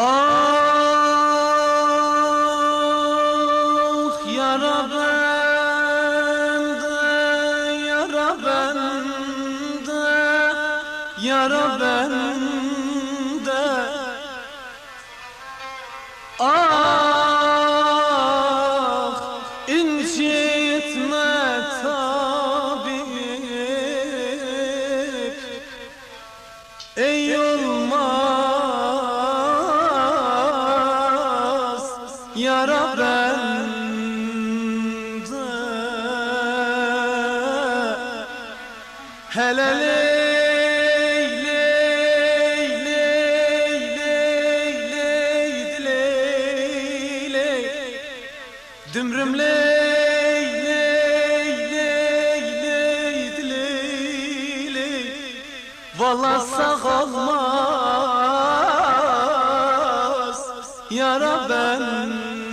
Ah yara bende, yara bende, yara bende. Ah. Yara bende Hele ley ley ley ley ley ley ley Dümrüm ley ley ley ley ley ley Valla sağ olmaz yara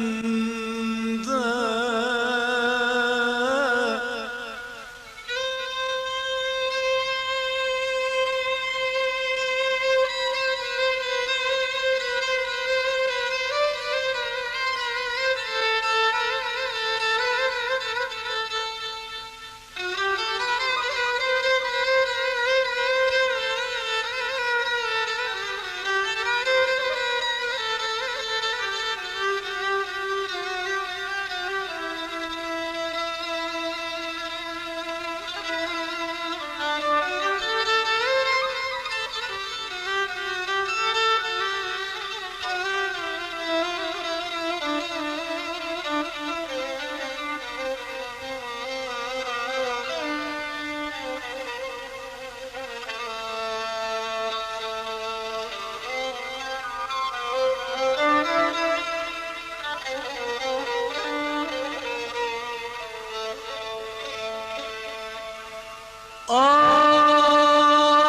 Ah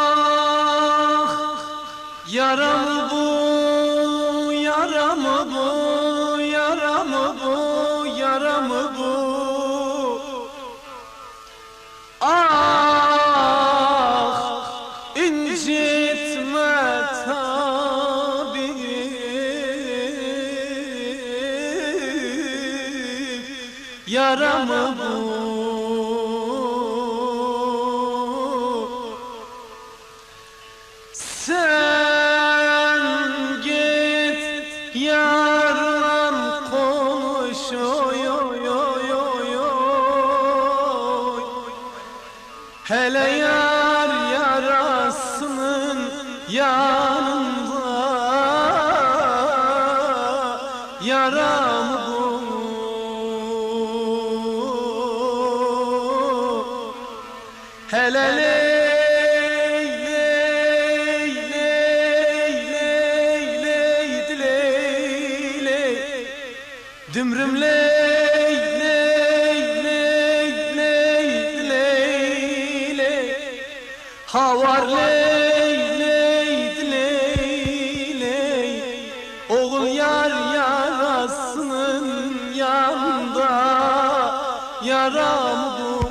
yaram bu yaram bu yaram bu yaram bu. Ah incitme tabip yaram bu Sen git yarla konuş oy oy oy oy oy. Hele yar yarasının yanında Yaram bu. Hele Dümrüm ley ley ley ley ley ley Havar ley ley ley ley Oğul yar yarasının yanında Yaram